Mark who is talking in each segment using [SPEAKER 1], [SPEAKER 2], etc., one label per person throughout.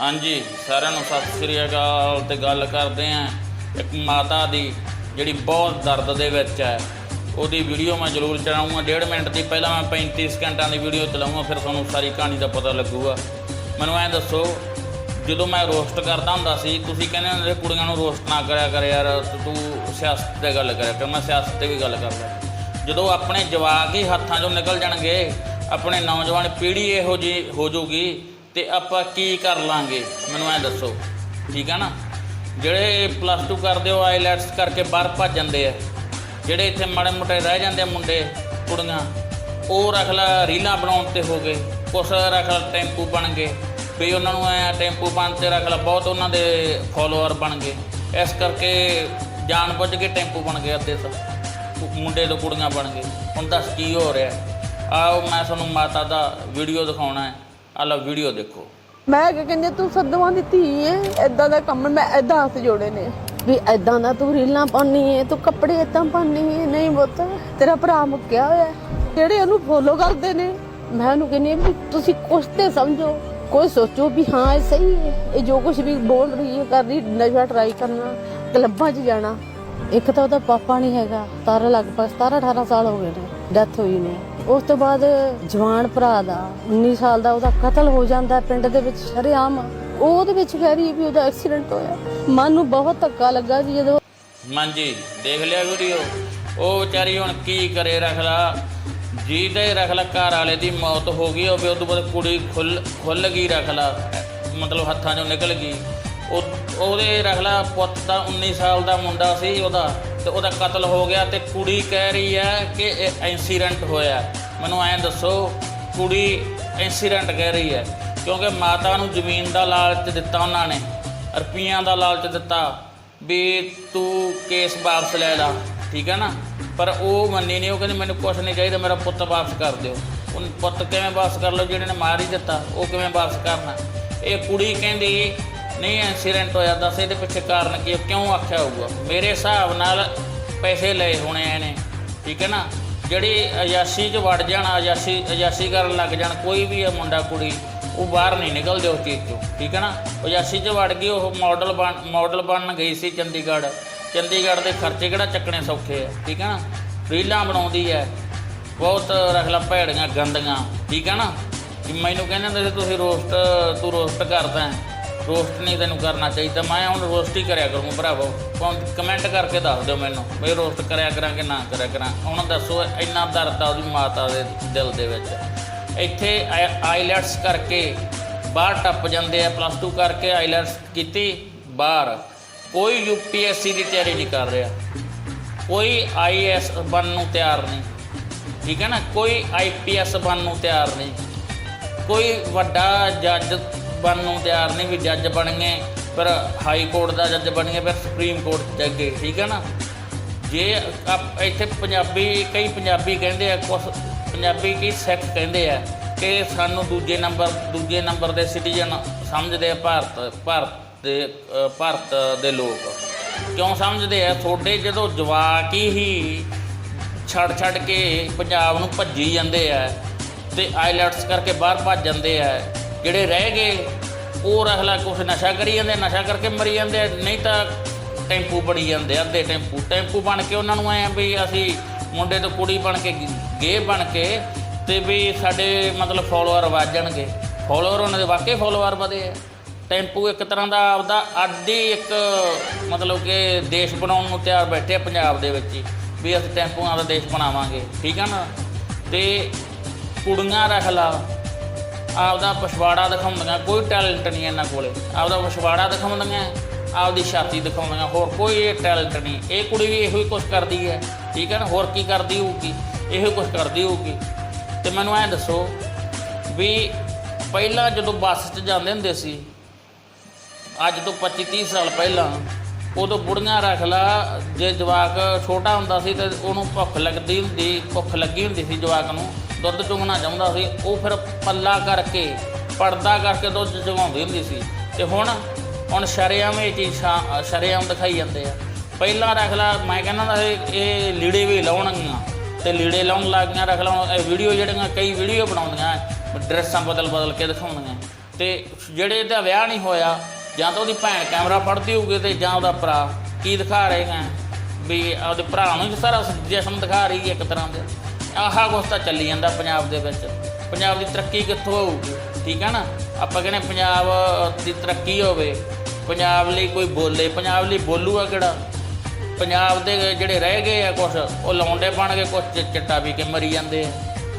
[SPEAKER 1] ਹਾਂਜੀ, ਸਾਰਿਆਂ ਨੂੰ ਸਤਿ ਸ੍ਰੀ ਅਕਾਲ ਤੇ ਗੱਲ ਕਰਦੇ ਆਂ ਇੱਕ ਮਾਤਾ ਦੀ, ਜਿਹੜੀ ਬਹੁਤ ਦਰਦ ਦੇ ਵਿੱਚ ਹੈ। ਉਹਦੀ ਵੀਡੀਓ ਮੈਂ ਜ਼ਰੂਰ ਚਲਾਉਂਗਾ ਡੇਢ ਮਿੰਟ ਦੀ, ਪਹਿਲਾਂ ਮੈਂ 35 ਸਕਿੰਟਾਂ ਦੀ ਵੀਡੀਓ ਚਲਾਉਂਗਾ ਫਿਰ ਤੁਹਾਨੂੰ ਸਾਰੀ ਕਹਾਣੀ ਦਾ ਪਤਾ ਲੱਗੂਗਾ। ਮੈਨੂੰ ਐਂ ਦੱਸੋ, ਜਦੋਂ ਮੈਂ ਰੋਸਟ ਕਰਦਾ ਹੁੰਦਾ ਸੀ, ਤੁਸੀਂ ਕਹਿੰਦੇ ਹੁੰਦੇ ਕੁੜੀਆਂ ਨੂੰ ਰੋਸਟ ਨਾ ਕਰਿਆ ਕਰ ਯਾਰ, ਤੂੰ ਸਿਆਸਤ ਤੇ ਗੱਲ ਕਰਿਆ ਕਰ, ਮੈਂ ਸਿਆਸਤ ਤੇ ਵੀ ਗੱਲ ਕਰਦਾ। ਜਦੋਂ ਆਪਣੇ ਜਵਾਕ ਹੀ ਹੱਥਾਂ 'ਚੋਂ ਨਿਕਲ ਜਾਣਗੇ, ਆਪਣੇ ਨੌਜਵਾਨ ਪੀੜ੍ਹੀ ਇਹੋ ਜਿਹੀ ਹੋ ਜਾਊਗੀ ਤੇ ਆਪਾਂ ਕੀ ਕਰ ਲਾਂਗੇ? ਮੈਨੂੰ ਐ ਦੱਸੋ। ਠੀਕ ਆ ਨਾ? ਜਿਹੜੇ ਪਲੱਸ 2 ਕਰਦੇ ਹੋ ਆਈਲੈਟਸ ਕਰਕੇ ਬਾਹਰ ਭੱਜ ਜਾਂਦੇ ਆ। ਜਿਹੜੇ ਇੱਥੇ ਮਾੜੇ ਮੋਟੇ ਰਹਿ ਜਾਂਦੇ ਆ ਮੁੰਡੇ, ਕੁੜੀਆਂ, ਉਹ ਰੱਖ ਲਾ ਰੀਲਾਂ ਬਣਾਉਣ ਤੇ ਹੋ ਗਏ। ਕੁਛ ਰੱਖ ਲਾ ਟੈਂਪੂ ਬਣ ਗਏ। ਵੀ ਉਹਨਾਂ ਨੂੰ ਐ ਟੈਂਪੂ ਬਣ ਤੇ ਰੱਖ ਲਾ, ਬਹੁਤ ਉਹਨਾਂ ਦੇ ਫੋਲੋਅਰ ਬਣ ਗਏ। ਇਸ ਕਰਕੇ ਜਾਣ ਬੁੱਝ ਕੇ ਟੈਂਪੂ ਬਣ ਗਏ ਅੱਧੇ ਤਾਂ। ਮੁੰਡੇ ਤੋਂ ਕੁੜੀਆਂ ਬਣ ਗਏ। ਹੁਣ ਦੱਸ ਕੀ ਹੋ ਰਿਹਾ? ਆਓ ਮੈਂ ਤੁਹਾਨੂੰ ਮਾਤਾ ਦਾ ਵੀਡੀਓ ਦਿਖਾਉਣਾ ਹੈ। ਆਹ ਲਓ ਵੀਡੀਓ ਦੇਖੋ।
[SPEAKER 2] ਮੈਂ ਕਿ ਕਹਿੰਦੇ ਤੂੰ ਸੱਦਵਾਂ ਦੀ ਧੀ ਏ ਐਦਾਂ ਦਾ ਕੰਮ ਮੈਂ ਐਦਾਂ ਹੱਥ ਜੋੜੇ ਨੇ। ਵੀ ਐਦਾਂ ਦਾ ਤੂੰ ਰੀਲਾਂ ਪਾਉਣੀ ਏ ਤੂੰ ਕੱਪੜੇ ਏਦਾਂ ਪਾਉਣੀ ਏ ਨਹੀਂ ਪੁੱਤ ਤੇਰਾ ਭਰਾ ਮੁੱਕਿਆ ਹੋਇਆ ਹੈ। ਜਿਹੜੇ ਉਹਨੂੰ ਫੋਲੋ ਕਰਦੇ ਨੇ ਮੈਂ ਉਹਨੂੰ ਕਹਿੰਦੀ ਵੀ ਤੁਸੀਂ ਕੁਛ ਤੇ ਸਮਝੋ ਕੋਈ ਸੋਚੋ ਵੀ ਹਾਂ ਇਹ ਸਹੀ ਹੈ ਇਹ ਜੋ ਕੁਝ ਵੀ ਬੋਲ ਰਹੀ ਹੈ ਕਰ ਰਹੀ ਨਸ਼ਾ ਟਰਾਈ ਕਰਨਾ ਕਲੱਬਾਂ 'ਚ ਜਾਣਾ। ਇੱਕ ਤਾਂ ਉਹਦਾ ਪਾਪਾ ਨਹੀਂ ਹੈਗਾ ਤਾਰਾ ਲਗਭਗ 17 18 ਸਾਲ ਹੋ ਗਏ ਨੇ ਡੈਥ ਹੋਈ ਨੇ। ਉਸ ਤੋਂ ਬਾਅਦ ਜਵਾਨ ਭਰਾ ਦਾ 19 ਸਾਲ ਦਾ, ਉਹਦਾ ਕਤਲ ਹੋ ਜਾਂਦਾ ਪਿੰਡ ਦੇ ਵਿੱਚ, ਸ਼ਰੇਆਮ। ਉਹਦੇ ਵਿੱਚ ਕਹਿ ਰਹੀ ਵੀ ਉਹਦਾ ਐਕਸੀਡੈਂਟ ਹੋਇਆ। ਮਨ ਨੂੰ ਬਹੁਤ ਧੱਕਾ ਲੱਗਾ ਜੀ ਜਦੋਂ
[SPEAKER 1] ਹਾਂਜੀ ਦੇਖ ਲਿਆ ਵੀਡੀਓ। ਉਹ ਵਿਚਾਰੀ ਹੁਣ ਕੀ ਕਰੇ ਰੱਖ ਲਾ। ਜੀ ਘਰ ਵਾਲੇ ਦੀ ਮੌਤ ਹੋ ਗਈ, ਉਹ ਉਦੋਂ ਬਾਅਦ ਕੁੜੀ ਖੁੱਲ ਖੁੱਲ ਗਈ ਰਖਲਾ ਮਤਲਬ ਹੱਥਾਂ 'ਚੋਂ ਨਿਕਲ ਗਈ। ਉਹ, ਉਹਦੇ ਰੱਖ ਪੁੱਤ ਦਾ 19 ਸਾਲ ਦਾ ਮੁੰਡਾ ਸੀ ਉਹਦਾ। ਤੇ ਉਹਦਾ ਕਤਲ ਹੋ ਗਿਆ ਤੇ ਕੁੜੀ ਕਹਿ ਰਹੀ ਹੈ ਕਿ ਇਹ ਐਕਸੀਡੈਂਟ ਹੋਇਆ। ਮੈਨੂੰ ਐਂ ਦੱਸੋ, ਕੁੜੀ ਐਕਸੀਡੈਂਟ ਕਹਿ ਰਹੀ ਹੈ, ਕਿਉਂਕਿ ਮਾਤਾ ਨੂੰ ਜ਼ਮੀਨ ਦਾ ਲਾਲਚ ਦਿੱਤਾ ਉਹਨਾਂ ਨੇ, ਰੁਪਈਆਂ ਦਾ ਲਾਲਚ ਦਿੱਤਾ ਵੀ ਤੂੰ ਕੇਸ ਵਾਪਸ ਲੈ ਲਾ, ਠੀਕ ਹੈ ਨਾ? ਪਰ ਉਹ ਮੰਨੀ ਨਹੀਂ, ਉਹ ਕਹਿੰਦੀ ਮੈਨੂੰ ਕੁਛ ਨਹੀਂ ਚਾਹੀਦਾ, ਮੇਰਾ ਪੁੱਤ ਵਾਪਸ ਕਰ ਦਿਓ। ਉਹ ਪੁੱਤ ਕਿਵੇਂ ਵਾਪਸ ਕਰ ਲਓ ਜਿਹੜੇ ਨੇ ਮਾਰ ਹੀ ਦਿੱਤਾ, ਉਹ ਕਿਵੇਂ ਵਾਪਸ ਕਰਨਾ? ਇਹ ਕੁੜੀ ਕਹਿੰਦੀ ਨਹੀਂ ਐਕਸੀਡੈਂਟ ਹੋਇਆ, ਦੱਸ ਇਹਦੇ ਪਿੱਛੇ ਕਾਰਨ ਕੀ ਹੈ? ਕਿਉਂ ਆਖਿਆ ਹੋਊਗਾ? ਮੇਰੇ ਹਿਸਾਬ ਨਾਲ ਪੈਸੇ ਲਏ ਹੋਣੇ ਇਹਨੇ, ਠੀਕ ਹੈ ਨਾ? ਜਿਹੜੀ ਅਯਾਸ਼ੀ 'ਚ ਵੜ ਜਾਣ, ਅਯਾਸ਼ੀ ਅਯਾਸ਼ੀ ਕਰਨ ਲੱਗ ਜਾਣ, ਕੋਈ ਵੀ ਹੈ ਮੁੰਡਾ, ਕੁੜੀ, ਉਹ ਬਾਹਰ ਨਹੀਂ ਨਿਕਲਦੇ ਉਸ ਚੀਜ਼ ਤੋਂ ਠੀਕ ਹੈ ਨਾ? ਅਯਾਸ਼ੀ 'ਚ ਵੜ ਗਈ, ਉਹ ਮਾਡਲ ਬਣ ਮਾਡਲ ਬਣਨ ਗਈ ਸੀ ਚੰਡੀਗੜ੍ਹ। ਚੰਡੀਗੜ੍ਹ ਦੇ ਖਰਚੇ ਕਿਹੜਾ ਚੱਕਣੇ ਸੌਖੇ ਆ, ਠੀਕ ਹੈ ਨਾ? ਰੀਲਾਂ ਬਣਾਉਂਦੀ ਹੈ, ਬਹੁਤ ਰਖਲਾ ਭੈੜੀਆਂ, ਗੰਦੀਆਂ, ਠੀਕ ਹੈ ਨਾ? ਮੈਨੂੰ ਕਹਿੰਦੇ ਹੁੰਦੇ ਸੀ, ਤੁਸੀਂ ਰੋਸਟ, ਤੂੰ ਰੋਸਟ ਕਰਦਾ ਹੈ। ਰੋਸਟ ਨਹੀਂ ਤੈਨੂੰ ਕਰਨਾ ਚਾਹੀਦਾ। ਮੈਂ ਹੁਣ ਰੋਸਟ ਹੀ ਕਰਿਆ ਕਰੂੰ ਭਰਾਵੋ। ਕਮੈਂਟ ਕਰਕੇ ਦੱਸ ਦਿਓ ਮੈਨੂੰ ਵੀ ਰੋਸਟ ਕਰਿਆ ਕਰਾਂ ਕਿ ਨਾ ਕਰਿਆ ਕਰਾਂ। ਹੁਣ ਦੱਸੋ, ਇੰਨਾ ਦਰਦ ਆ ਉਹਦੀ ਮਾਤਾ ਦੇ ਦਿਲ ਦੇ ਵਿੱਚ। ਇੱਥੇ ਆਈਲੈਟਸ ਕਰਕੇ ਬਾਹਰ ਟੱਪ ਜਾਂਦੇ ਆ ਪਲੱਸ 2 ਕਰਕੇ ਆਈਲੈਟਸ ਕੀਤੀ, ਬਾਹਰ। ਕੋਈ ਯੂਪੀਐਸਸੀ ਦੀ ਤਿਆਰੀ ਨਹੀਂ ਕਰ ਰਿਹਾ। ਕੋਈ ਆਈਐਸ ਬਣਨ ਨੂੰ ਤਿਆਰ ਨਹੀਂ। ਠੀਕ ਹੈ ਨਾ? ਕੋਈ ਆਈਪੀਐਸ ਬਣਨ ਨੂੰ ਤਿਆਰ ਨਹੀਂ। ਕੋਈ ਵੱਡਾ ਜੱਜ ਬਣਨ ਨੂੰ ਤਿਆਰ ਨਹੀਂ ਵੀ ਜੱਜ ਬਣ ਗਏ ਫਿਰ ਹਾਈ ਕੋਰਟ ਦਾ ਜੱਜ ਬਣ ਗਏ ਫਿਰ ਸੁਪਰੀਮ ਕੋਰਟ ਚ ਗਏ ਠੀਕ ਹੈ ਨਾ? ਜੇ ਆਪ- ਇੱਥੇ ਪੰਜਾਬੀ, ਕਈ ਪੰਜਾਬੀ ਕਹਿੰਦੇ ਆ ਕੁਝ ਪੰਜਾਬੀ ਕੀ ਸਿੱਖ ਕਹਿੰਦੇ ਆ ਕਿ ਸਾਨੂੰ ਦੂਜੇ ਨੰਬਰ ਦੂਜੇ ਨੰਬਰ ਦੇ ਸਿਟੀਜ਼ਨ ਸਮਝਦੇ ਆ ਭਾਰਤ ਭਾਰਤ ਦੇ ਭਾਰਤ ਦੇ ਲੋਕ। ਕਿਉਂ ਸਮਝਦੇ ਆ? ਤੁਹਾਡੇ ਜਦੋਂ ਜਵਾਕ ਹੀ ਛੱਡ ਛੱਡ ਕੇ ਪੰਜਾਬ ਨੂੰ ਭੱਜੀ ਜਾਂਦੇ ਆ ਤੇ ਆਈਲੈਟਸ ਕਰਕੇ ਬਾਹਰ ਭੱਜ ਜਾਂਦੇ ਆ ਜਿਹੜੇ ਰਹਿ ਗਏ, ਉਹ ਰੱਖ ਕੁਛ ਨਸ਼ਾ ਕਰੀ ਜਾਂਦੇ, ਨਸ਼ਾ ਕਰਕੇ ਮਰੀ ਜਾਂਦੇ ਨਹੀਂ ਤਾਂ ਟੈਂਪੂ ਬੜੀ ਜਾਂਦੇ, ਅੱਧੇ ਟੈਂਪੂ। ਟੈਂਪੂ ਬਣ ਕੇ ਉਹਨਾਂ ਨੂੰ ਐ ਵੀ ਅਸੀਂ ਮੁੰਡੇ ਤੋਂ ਕੁੜੀ ਬਣ ਕੇ, ਗੇ ਬਣ ਕੇ ਤੇ ਵੀ ਸਾਡੇ ਮਤਲਬ ਫੋਲੋਅਰ ਵੱਧ ਜਾਣਗੇ। ਫੋਲੋਅਰ ਉਹਨਾਂ ਦੇ ਵਾਕਈ ਫੋਲੋਅਰ ਵਧੇ ਆ। ਟੈਂਪੂ ਇੱਕ ਤਰ੍ਹਾਂ ਦਾ ਆਪਦਾ ਆਦੀ ਇੱਕ, ਮਤਲਬ ਕਿ ਦੇਸ਼ ਬਣਾਉਣ ਨੂੰ ਤਿਆਰ ਬੈਠੇ ਆ ਪੰਜਾਬ ਦੇ ਵਿੱਚ ਹੀ, ਵੀ ਅਸੀਂ ਟੈਂਪੂਆਂ ਦਾ ਦੇਸ਼ ਬਣਾਵਾਂਗੇ, ਠੀਕ ਆ ਨਾ? ਤੇ ਕੁੜੀਆਂ ਰੱਖ ਲਾ ਆਪਦਾ ਪਛਵਾੜਾ ਦਿਖਾਉਂਦੀਆਂ, ਕੋਈ ਟੈਲੈਂਟ ਨਹੀਂ ਇਹਨਾਂ ਕੋਲੇ। ਆਪਦਾ ਪਛਵਾੜਾ ਦਿਖਾਉਂਦੀਆਂ, ਆਪਦੀ ਛਾਤੀ ਦਿਖਾਉਂਦੀਆਂ, ਹੋਰ ਕੋਈ ਇਹ ਟੈਲੈਂਟ ਨਹੀਂ। ਇਹ ਕੁੜੀ ਵੀ ਇਹੋ ਹੀ ਕੁਝ ਕਰਦੀ ਹੈ, ਠੀਕ ਹੈ ਨਾ? ਹੋਰ ਕੀ ਕਰਦੀ ਹੋਊਗੀ? ਇਹੋ ਕੁਝ ਕਰਦੀ ਹੋਊਗੀ। ਤੇ ਮੈਨੂੰ ਐਂ ਦੱਸੋ ਵੀ ਪਹਿਲਾਂ ਜਦੋਂ ਬੱਸ 'ਚ ਜਾਂਦੇ ਹੁੰਦੇ ਸੀ, ਅੱਜ ਤੋਂ 25 30 ਸਾਲ ਪਹਿਲਾਂ, ਉਦੋਂ ਬੁੜੀਆਂ ਰੱਖ ਲਾ, ਜੇ ਜਵਾਕ ਛੋਟਾ ਹੁੰਦਾ ਸੀ ਤੇ ਉਹਨੂੰ ਭੁੱਖ ਲੱਗਦੀ ਹੁੰਦੀ, ਭੁੱਖ ਲੱਗੀ ਹੁੰਦੀ ਸੀ ਜਵਾਕ ਨੂੰ। ਦੁੱਧ ਚੁੰਗਣਾ ਚਾਹੁੰਦਾ ਸੀ, ਉਹ ਫਿਰ ਪੱਲਾ ਕਰਕੇ, ਪਰਦਾ ਕਰਕੇ ਦੁੱਧ ਚੁੰਗਾਉਂਦੀ ਹੁੰਦੀ ਸੀ। ਤੇ ਹੁਣ ਹੁਣ ਸ਼ਰੇਆਮ ਇਹ ਚੀਜ਼ ਸ਼ਾ- ਸ਼ਰੇਆਮ ਦਿਖਾਈ ਜਾਂਦੇ ਆ। ਪਹਿਲਾਂ ਰੱਖ ਲਾ, ਮੈਂ ਕਹਿੰਦਾ ਹੁੰਦਾ ਸੀ, ਇਹ ਲੀੜੇ ਵੀ ਲਾਉਣਗੀਆਂ। ਤੇ ਲੀੜੇ ਲਾਉਣ ਲੱਗ ਗਈਆਂ, ਰੱਖ ਲਾ, ਹੁਣ ਇਹ ਵੀਡੀਓ ਜਿਹੜੀਆਂ ਕਈ ਵੀਡੀਓ ਬਣਾਉਂਦੀਆਂ, ਡਰੈਸਾਂ ਬਦਲ ਬਦਲ ਕੇ ਦਿਖਾਉਂਦੀਆਂ ਤੇ ਜਿਹੜੇ ਇਹਦਾ ਵਿਆਹ ਨਹੀਂ ਹੋਇਆ, ਜਾਂ ਤਾਂ ਉਹਦੀ ਭੈਣ ਕੈਮਰਾ ਫੜਦੀ ਹੋਊਗੀ ਤੇ ਜਾਂ ਉਹਦਾ ਭਰਾ, ਕੀ ਦਿਖਾ ਰਹੇ ਹੈ? ਵੀ ਉਹਦੇ ਭਰਾ ਨੂੰ ਹੀ ਸਾਰਾ ਜਸ਼ਨ ਦਿਖਾ ਰਹੀ ਹੈ ਇੱਕ ਤਰ੍ਹਾਂ ਦੇ। ਆਹਾ ਕੁਛ ਤਾਂ ਚੱਲੀ ਜਾਂਦਾ ਪੰਜਾਬ ਦੇ ਵਿੱਚ। ਪੰਜਾਬ ਦੀ ਤਰੱਕੀ ਕਿੱਥੋਂ ਹੋਊਗੀ? ਠੀਕ ਹੈ ਨਾ? ਆਪਾਂ ਕਹਿੰਦੇ ਪੰਜਾਬ ਦੀ ਤਰੱਕੀ ਹੋਵੇ। ਪੰਜਾਬ ਲਈ ਕੋਈ ਬੋਲੇ। ਪੰਜਾਬ ਲਈ ਬੋਲੂਗਾ ਕਿਹੜਾ? ਪੰਜਾਬ ਦੇ ਜਿਹੜੇ ਰਹਿ ਗਏ ਆ ਕੁਛ, ਉਹ ਲੌਂਡੇ ਬਣ ਕੇ ਕੁਛ ਚਿੱਟਾ ਵੀ ਕੇ ਮਰੀ ਜਾਂਦੇ ਆ।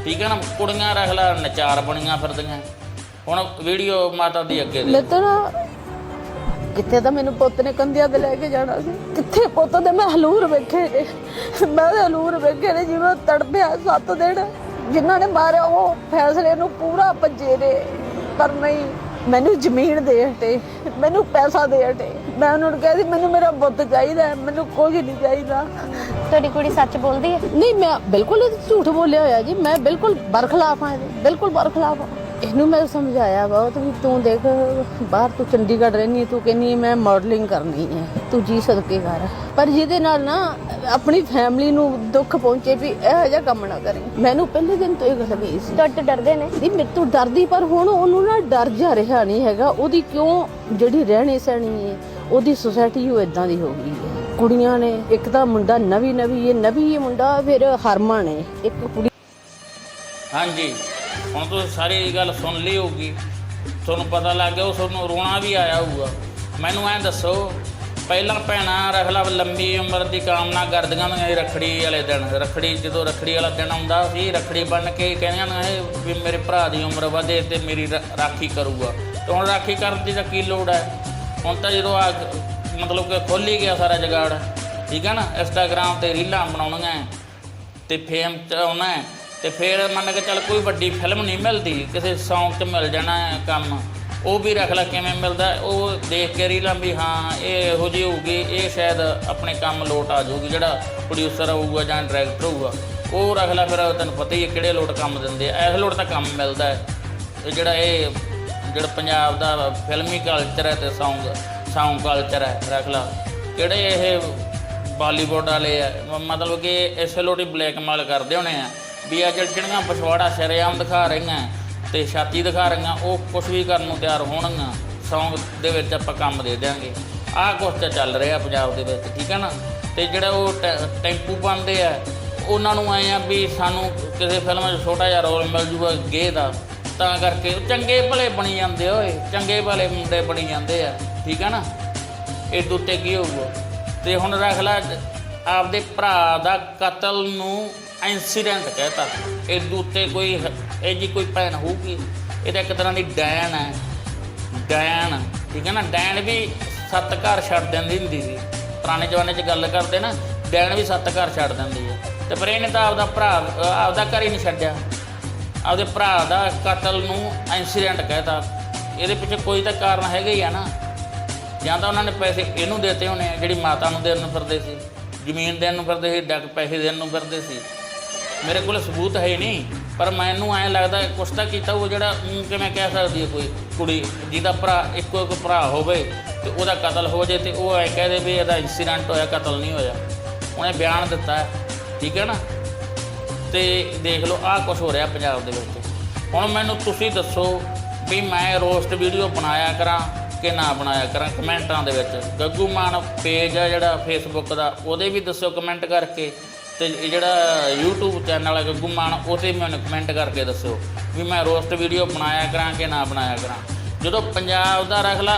[SPEAKER 1] ਠੀਕ ਹੈ ਨਾ? ਕੁੜੀਆਂ ਰਖਲਾ ਨਚਾਰ ਬਣੀਆਂ ਫਿਰਦੀਆਂ। ਹੁਣ ਵੀਡੀਓ ਮਾਤਾ ਦੀ ਅੱਗੇ ਦੇ।
[SPEAKER 2] ਮੈਂ ਤਾਂ ਨਾ ਕਿੱਥੇ ਤਾਂ ਮੈਨੂੰ ਪੁੱਤ ਨੇ ਕੰਧਿਆਂ ਤੇ ਲੈ ਕੇ ਜਾਣਾ ਸੀ। ਕਿੱਥੇ ਪੁੱਤ ਦੇ ਮੈਂ ਹਲੂਰ ਵੇਖੇ ਨੇ। ਮੈਂ ਤਾਂ ਹਲੂਰ ਵੇਖੇ ਨੇ ਜਿਵੇਂ ਤੜਪਿਆ ਸੱਤ ਦਿਨ। ਜਿਨ੍ਹਾਂ ਨੇ ਮਾਰਿਆ ਉਹ ਫੈਸਲੇ ਨੂੰ ਪੂਰਾ ਭੱਜੇ ਨੇ। ਪਰ ਨਹੀਂ ਮੈਨੂੰ ਜ਼ਮੀਨ ਦੇ ਹਟੇ ਮੈਨੂੰ ਪੈਸਾ ਦੇ ਹਟੇ ਮੈਂ ਉਹਨਾਂ ਨੂੰ ਕਹਿੰਦੀ ਮੈਨੂੰ ਮੇਰਾ ਪੁੱਤ ਚਾਹੀਦਾ ਹੈ, ਮੈਨੂੰ ਕੁਝ ਨਹੀਂ ਚਾਹੀਦਾ।
[SPEAKER 3] ਤੁਹਾਡੀ ਕੁੜੀ ਸੱਚ ਬੋਲਦੀ ਹੈ?
[SPEAKER 2] ਨਹੀਂ ਮੈਂ ਬਿਲਕੁਲ ਝੂਠ ਬੋਲਿਆ ਹੋਇਆ ਜੀ। ਮੈਂ ਬਿਲਕੁਲ ਬਰਖਲਾਫ ਹਾਂ ਇਹਦੇ ਬਿਲਕੁਲ ਬਰਖਲਾਫ ਹਾਂ। ਇਹਨੂੰ ਮੈਂ ਸਮਝਾਇਆ ਬਹੁਤ ਵੀ ਤੂੰ ਦੇਖ ਬਾਹਰ ਤੂੰ ਚੰਡੀਗੜ੍ਹ ਰਹਿਨੀ ਤੂੰ ਕਹਿੰਨੀ ਮੈਂ ਮਾਡਲਿੰਗ ਕਰਨੀ ਹੈ ਤੂੰ ਜੀ ਸਦਕੇ ਕਰ। ਪਰ ਜਿਹਦੇ ਨਾਲ ਨਾ ਆਪਣੀ ਫੈਮਿਲੀ ਨੂੰ ਦੁੱਖ ਪਹੁੰਚੇ ਵੀ ਇਹੋ ਜਿਹਾ ਕੰਮ ਨਾ ਕਰੀ। ਮੈਨੂੰ ਪਹਿਲੇ ਦਿਨ ਤੋਂ ਇਹ ਗੱਲ ਗਈ ਸੀ।
[SPEAKER 3] ਤੋਂ ਡਰਦੇ ਨੇ।
[SPEAKER 2] ਨਹੀਂ ਮੇਰੇ ਤੋਂ ਡਰਦੀ ਪਰ ਹੁਣ ਉਹਨੂੰ ਨਾ ਡਰ ਜਾ ਰਿਹਾ ਨਹੀਂ ਹੈਗਾ। ਉਹਦੀ ਕਿਉਂ ਜਿਹੜੀ ਰਹਿਣੀ ਸਹਿਣੀ ਹੈ ਉਹਦੀ ਸੁਸਾਇਟੀ ਉਹ ਇਦਾਂ ਦੀ ਹੋ ਗਈ ਹੈ ਕੁੜੀਆਂ ਨੇ ਇੱਕ ਤਾਂ ਮੁੰਡਾ ਨਵੀਂ ਨਵੀਂ ਇਹ ਨਵੀਂ ਇਹ ਮੁੰਡਾ ਫਿਰ ਹਰਮਨ ਹੈ ਇੱਕ ਕੁੜੀ
[SPEAKER 1] ਹਾਂਜੀ। ਹੁਣ ਤੁਸੀਂ ਸਾਰੀ ਗੱਲ ਸੁਣ ਲਈ ਹੋਊਗੀ। ਤੁਹਾਨੂੰ ਪਤਾ ਲੱਗ ਗਿਆ, ਉਹ ਤੁਹਾਨੂੰ ਰੋਣਾ ਵੀ ਆਇਆ ਹੋਊਗਾ। ਮੈਨੂੰ ਐਂ ਦੱਸੋ, ਪਹਿਲਾਂ ਭੈਣਾਂ ਰਖਲਾ ਲੰਬੀ ਉਮਰ ਦੀ ਕਾਮਨਾ ਕਰਦੀਆਂ ਨੇ ਇਹ ਰੱਖੜੀ ਵਾਲੇ ਦਿਨ। ਰੱਖੜੀ, ਜਦੋਂ ਰੱਖੜੀ ਵਾਲਾ ਦਿਨ ਆਉਂਦਾ ਸੀ, ਰੱਖੜੀ ਬੰਨ ਕੇ ਕਹਿੰਦੀਆਂ ਨੇ ਵੀ ਮੇਰੇ ਭਰਾ ਦੀ ਉਮਰ ਵਧੇ ਤੇ ਮੇਰੀ ਰਾ- ਰਾਖੀ ਕਰੂਗਾ। ਤੇ ਹੁਣ ਰਾਖੀ ਕਰਨ ਦੀ ਤਾਂ ਕੀ ਲੋੜ ਹੈ? ਹੁਣ ਤਾਂ ਜਦੋਂ ਆ ਮਤਲਬ ਕਿ ਖੁੱਲ ਹੀ ਗਿਆ ਸਾਰਾ ਜਗਾੜ। ਠੀਕ ਹੈ ਨਾ? ਇੰਸਟਾਗ੍ਰਾਮ ਤੇ ਰੀਲਾਂ ਬਣਾਉਣੀਆਂ ਤੇ ਫੇਮ ਚ ਆਉਣਾ ਤੇ ਫਿਰ ਮੰਨ ਕੇ ਚੱਲ ਕੋਈ ਵੱਡੀ ਫਿਲਮ ਨਹੀਂ ਮਿਲਦੀ, ਕਿਸੇ ਸੌਂਗ 'ਚ ਮਿਲ ਜਾਣਾ ਕੰਮ, ਉਹ ਵੀ ਰੱਖ ਲੈ ਕਿਵੇਂ ਮਿਲਦਾ, ਉਹ ਦੇਖ ਕੇ ਰੀਲਾਂ ਵੀ ਹਾਂ, ਇਹ ਇਹੋ ਜਿਹੀ ਹੋਊਗੀ, ਇਹ ਸ਼ਾਇਦ ਆਪਣੇ ਕੰਮ ਲੋਟ ਆ ਜਾਊਗੀ, ਜਿਹੜਾ ਪ੍ਰੋਡਿਊਸਰ ਹੋਊਗਾ ਜਾਂ ਡਾਇਰੈਕਟਰ ਹੋਊਗਾ ਉਹ ਰੱਖ ਲੈ ਫਿਰ, ਤੈਨੂੰ ਪਤਾ ਹੀ ਹੈ ਕਿਹੜੇ ਲੋਟ ਕੰਮ ਦਿੰਦੇ ਆ, ਇਸ ਲੋਟ ਤਾਂ ਕੰਮ ਮਿਲਦਾ ਹੈ। ਇਹ ਜਿਹੜਾ ਇਹ, ਜਿਹੜਾ ਪੰਜਾਬ ਦਾ ਫਿਲਮੀ ਕਲਚਰ ਹੈ ਤੇ ਸੌਂਗ ਸੌਂਗ ਕਲਚਰ ਹੈ, ਰੱਖ ਲਾ, ਕਿਹੜੇ ਇਹ ਬਾਲੀਵੁੱਡ ਵਾਲੇ ਆ, ਮਤਲਬ ਕਿ ਇਸੇ ਲੋਟੀ ਬਲੈਕਮੇਲ ਕਰਦੇ ਹੋਣੇ ਆ। ਵੀ ਅੱਜ ਜਿਹੜੀਆਂ ਪਛਵਾੜਾ ਸ਼ਰੇਆਮ ਦਿਖਾ ਰਹੀਆਂ ਤੇ ਛਾਤੀ ਦਿਖਾ ਰਹੀਆਂ, ਉਹ ਕੁਝ ਵੀ ਕਰਨ ਨੂੰ ਤਿਆਰ ਹੋਣਗੀਆਂ। ਸੌਂਗ ਦੇ ਵਿੱਚ ਆਪਾਂ ਕੰਮ ਦੇ ਦਿਆਂਗੇ। ਆਹ ਕੁਛ ਤਾਂ ਚੱਲ ਰਿਹਾ ਪੰਜਾਬ ਦੇ ਵਿੱਚ, ਠੀਕ ਹੈ ਨਾ? ਤੇ ਜਿਹੜਾ ਉਹ ਟੈ- ਟੈਂਪੂ ਪਾਉਂਦੇ ਆ, ਉਹਨਾਂ ਨੂੰ ਆਏ ਆ ਵੀ ਸਾਨੂੰ ਕਿਸੇ ਫਿਲਮ 'ਚ ਛੋਟਾ ਜਿਹਾ ਰੋਲ ਮਿਲ ਜੂਗਾ ਗੇ ਦਾ, ਤਾਂ ਕਰਕੇ ਚੰਗੇ ਭਲੇ ਬਣੀ ਜਾਂਦੇ ਓਏ, ਚੰਗੇ ਭਲੇ ਮੁੰਡੇ ਬਣੀ ਜਾਂਦੇ ਆ, ਠੀਕ ਹੈ ਨਾ? ਇਹ ਉੱਤੇ ਕੀ ਹੋਊਗਾ ਤੇ ਹੁਣ ਰੱਖ ਲੈ, ਆਪਦੇ ਭਰਾ ਦਾ ਕਤਲ ਨੂੰ ਇਨਸੀਡੈਂਟ ਕਹਿਤਾ। ਇਹ ਉੱਤੇ ਕੋਈ ਹ- ਇਹ ਜੀ ਕੋਈ ਭੈਣ ਹੋਊਗੀ ਇਹ ਤਾਂ ਇੱਕ ਤਰ੍ਹਾਂ ਦੀ ਡੈਨ ਹੈ। ਡੈਨ ਠੀਕ ਹੈ ਨਾ? ਡੈਨ ਵੀ ਸੱਤ ਘਰ ਛੱਡ ਦਿੰਦੀ ਹੁੰਦੀ ਸੀ। ਪੁਰਾਣੇ ਜ਼ਮਾਨੇ 'ਚ ਗੱਲ ਕਰਦੇ ਨਾ ਡੈਨ ਵੀ ਸੱਤ ਘਰ ਛੱਡ ਦਿੰਦੀ ਹੈ। ਤੇ ਪਰ ਇਹਨੇ ਤਾਂ ਆਪਦਾ ਭਰਾ ਅ, ਆਪਦਾ ਘਰ ਹੀ ਨਹੀਂ ਛੱਡਿਆ। ਆਪਦੇ ਭਰਾ ਦਾ ਕਤਲ ਨੂੰ ਇਨਸੀਡੈਂਟ ਕਹਿਤਾ। ਇਹਦੇ ਪਿੱਛੇ ਕੋਈ ਤਾਂ ਕਾਰਨ ਹੈਗਾ ਹੀ ਆ ਨਾ। ਜਾਂ ਤਾਂ ਉਹਨਾਂ ਨੇ ਪੈਸੇ ਇਹਨੂੰ ਦੇਤੇ ਹੋਣੇ ਆ, ਜਿਹੜੀ ਮਾਤਾ ਨੂੰ ਦੇਣ ਨੂੰ ਫਿਰਦੇ ਸੀ। ਜ਼ਮੀਨ ਦੇਣ ਨੂੰ ਫਿਰਦੇ ਸੀ ਡੱਕ ਪੈਸੇ ਦੇਣ ਨੂੰ ਫਿਰਦੇ ਸੀ। ਮੇਰੇ ਕੋਲ ਸਬੂਤ ਹੈ ਨਹੀਂ ਪਰ ਮੈਨੂੰ ਐਂ ਲੱਗਦਾ ਕੁਛ ਤਾਂ ਕੀਤਾ ਉਹ ਜਿਹੜਾ ਊਂ ਕਿਵੇਂ ਕਹਿ ਸਕਦੀ ਹੈ ਕੋਈ ਕੁੜੀ ਜਿਹਦਾ ਭਰਾ ਇੱਕੋ ਇੱਕ ਭਰਾ ਹੋਵੇ ਤੇ ਉਹਦਾ ਕਤਲ ਹੋ ਜੇ ਤੇ ਉਹ ਐਂ ਕਹਦੇ ਵੀ ਇਹਦਾ ਇਨਸੀਡੈਂਟ ਹੋਇਆ ਕਤਲ ਨਹੀਂ ਹੋਇਆ। ਉਹਨੇ ਬਿਆਨ ਦਿੱਤਾ ਹੈ, ਠੀਕ ਹੈ ਨਾ? ਤੇ ਦੇਖ ਲਓ ਆਹ ਕੁਝ ਹੋ ਰਿਹਾ ਪੰਜਾਬ ਦੇ ਵਿੱਚ। ਹੁਣ ਮੈਨੂੰ ਤੁਸੀਂ ਦੱਸੋ ਵੀ ਮੈਂ ਰੋਸਟ ਵੀਡੀਓ ਬਣਾਇਆ ਕਰਾਂ ਕਿ ਨਾ ਬਣਾਇਆ ਕਰਾਂ ਕਮੈਂਟਾਂ ਦੇ ਵਿੱਚ? ਗੱਗੂ ਮਾਨ ਪੇਜ ਆ ਜਿਹੜਾ ਫੇਸਬੁੱਕ ਦਾ ਉਹਦੇ ਵੀ ਦੱਸਿਓ ਕਮੈਂਟ ਕਰਕੇ। ਤੇ ਇਹ ਜਿਹੜਾ YouTube ਚੈਨਲ ਹੈ ਗੱਗੂ ਮਾਨ ਉਹਤੇ ਵੀ ਮੈਨੂੰ ਕਮੈਂਟ ਕਰਕੇ ਦੱਸਿਓ ਵੀ ਮੈਂ ਰੋਸਟ ਵੀਡੀਓ ਬਣਾਇਆ ਕਰਾਂ ਕਿ ਨਾ ਬਣਾਇਆ ਕਰਾਂ। ਜਦੋਂ ਪੰਜਾਬ ਦਾ ਰਖਲਾ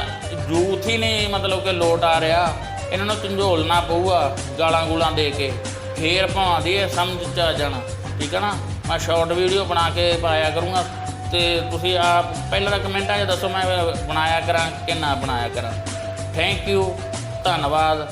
[SPEAKER 1] ਯੂਥ ਹੀ ਨਹੀਂ ਮਤਲਬ ਕਿ ਲੋਟ ਆ ਰਿਹਾ, ਇਹਨਾਂ ਨੂੰ ਝੰਜੋਲਣਾ ਪਊਗਾ ਗਾਲਾਂ ਗੂਲਾਂ ਦੇ ਕੇ। ਫੇਰ ਭਾਂਦੀ ਇਹ ਸਮਝ ਚ ਆ ਜਾਣਾ, ਠੀਕ ਹੈ ਨਾ? ਮੈਂ ਸ਼ਾਰਟ ਵੀਡੀਓ ਬਣਾ ਕੇ ਪਾਇਆ ਕਰੂੰਗਾ ਤੇ ਤੁਸੀਂ ਆਪ ਪਹਿਲਾਂ ਤਾਂ ਕਮੈਂਟਾਂ 'ਚ ਦੱਸੋ ਮੈਂ ਬਣਾਇਆ ਕਰਾਂ ਕਿ ਨਾ ਬਣਾਇਆ ਕਰਾਂ। ਥੈਂਕ ਯੂ ਧੰਨਵਾਦ।